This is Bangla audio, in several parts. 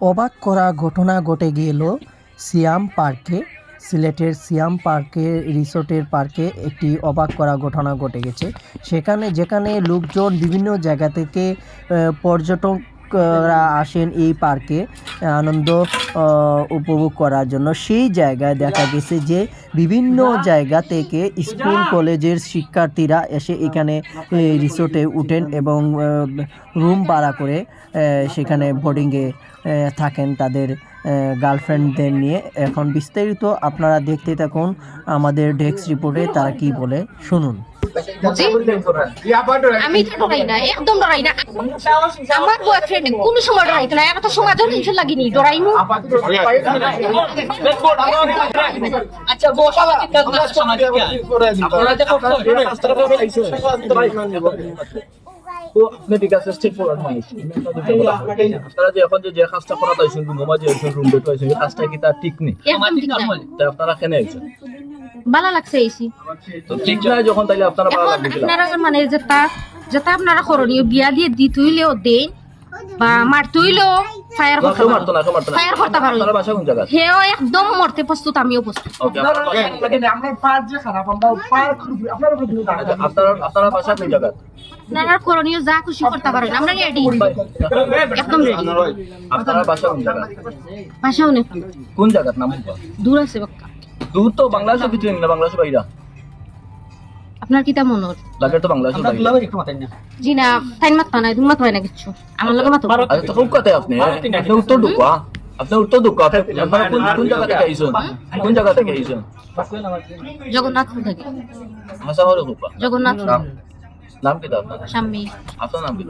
অবাক করা ঘটনা ঘটে গেল সিয়াম পার্কে সিলেটের সিয়াম পার্কে রিসোর্টের পার্কে একটি অবাক করা ঘটনা ঘটে গেছে। সেখানে যেখানে লোকজন বিভিন্ন জায়গা থেকে আহ, পর্যটকরা আসেন এই পার্কে, আনন্দ উপভোগ করার জন্য। সেই জায়গায় দেখা গেছে যে বিভিন্ন জায়গা থেকে স্কুল, কলেজের শিক্ষার্থীরা এসে এখানে রিসোর্টে উঠেন এবং রুম ভাড়া করে সেখানে বোর্ডিংয়ে থাকেন তাদের গার্লফ্রেন্ডদের নিয়ে এখন বিস্তারিত আপনারা দেখতে থাকুন আমাদের ডেস্ক রিপোর্টে তারা কি বলে শুনুন? আমি তো ডরাই না একদম ডরাই না আমার বয়ফ্রেন্ড কোন সময় ডরাইতো না একটা সময় তো টেনশন লাগেনি ডরাই মু আচ্ছা বস আপনারা দেখো তো স্টেপ আপনারা যে এখন যে যে কাজটা করা তাইছেন ঘুমা যে আছেন রুম বেট হইছে এই কাজটা কি তার ঠিক নেই? একদম ঠিক না। তাই আপনারা কেন আইছেন? ভালো লাগছে এসি। তো ঠিক না যখন তাইলে আপনারা ভালো এখন আপনারা মানে যেটা যেটা আপনারা করণীয় বিয়া দিয়ে দি তুইলেও দেন বা মার তুইলেও ফায়ার না, করতে কেউ মারতো না কেউ মারতো না। ফায়ার করতে পারো আপনারা বাসা কোন জায়গা হেও একদম মরতে প্রস্তুত আমিও প্রস্তুত। ওকে আপনারা আপনারা বাসা কোন জায়গা আপনারা করণীয় যা খুশি করতে পারেন আমরা রেডি একদম রেডি আপনারা বাসা কোন জায়গা ভাষাও কোন জায়গা নাম দূর আছে বাক্কা। দূর তো বাংলাদেশের ভিতরে না বাংলাদেশের বাইরা? আপনার কিতা মনোর লাগে তো বাংলাদেশের বাইরে জি না টাইম মাত নাই তুমি মাত হয় না কিছু। আমার লগে মাত আরে তো খুব কথা আপনি আপনি উত্তর ঢুকা আপনি উত্তর ঢুকা আপনারা কোন কোন জায়গা থেকে আইছেন কোন জায়গা থেকে আইছেন জগন্নাথপুর থেকে। হলো খুব জগন্নাথ নাম কি আপনার স্বামী আপনার নাম কি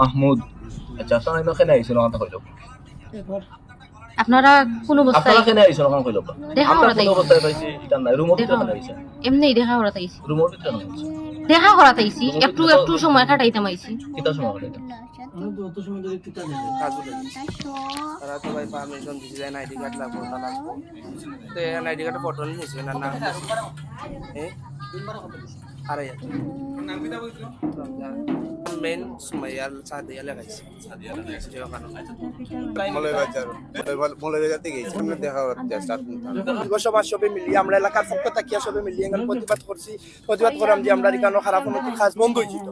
মাহমুদ। আচ্ছা আপনারা এখানে আইছেন আমার কইলো আপনারা কোন অবস্থায়? আপনারা এখানে আইছেন? আমার কইলো দেখা আপনারা ওরা কোন অবস্থায় পাইছি? এটা নাই রুমের দেখা ভিতরে আইছেন? এমনি দেখা করাতে আইছি রুমের ভিতরে আইছেন? দেখা করাতে আইছি একটু একটু সময় কাটাইতাম আইছি। সময় তারা তো ভাই পারমিশন দিছে যে আইডি কার্ড লাগবো না লাগবো তো আইডি কার্ডের ফটো নিয়ে নিয়েছে না নাম এ আরে মেন সুমাইয়াল সাদিয়া লাগাইছে সাদিয়া লাগাইছে যে ওখানে মৌলভীবাজার মৌলভীবাজার থেকে গেছি আমরা দেখা করতে সমাজ সবে মিলিয়ে আমরা এলাকার পক্ষ থাকিয়া সবে মিলিয়ে এখানে প্রতিবাদ করছি। প্রতিবাদ করাম যে আমরা এখানে খারাপ কোনো কাজ বন্ধ হয়েছিল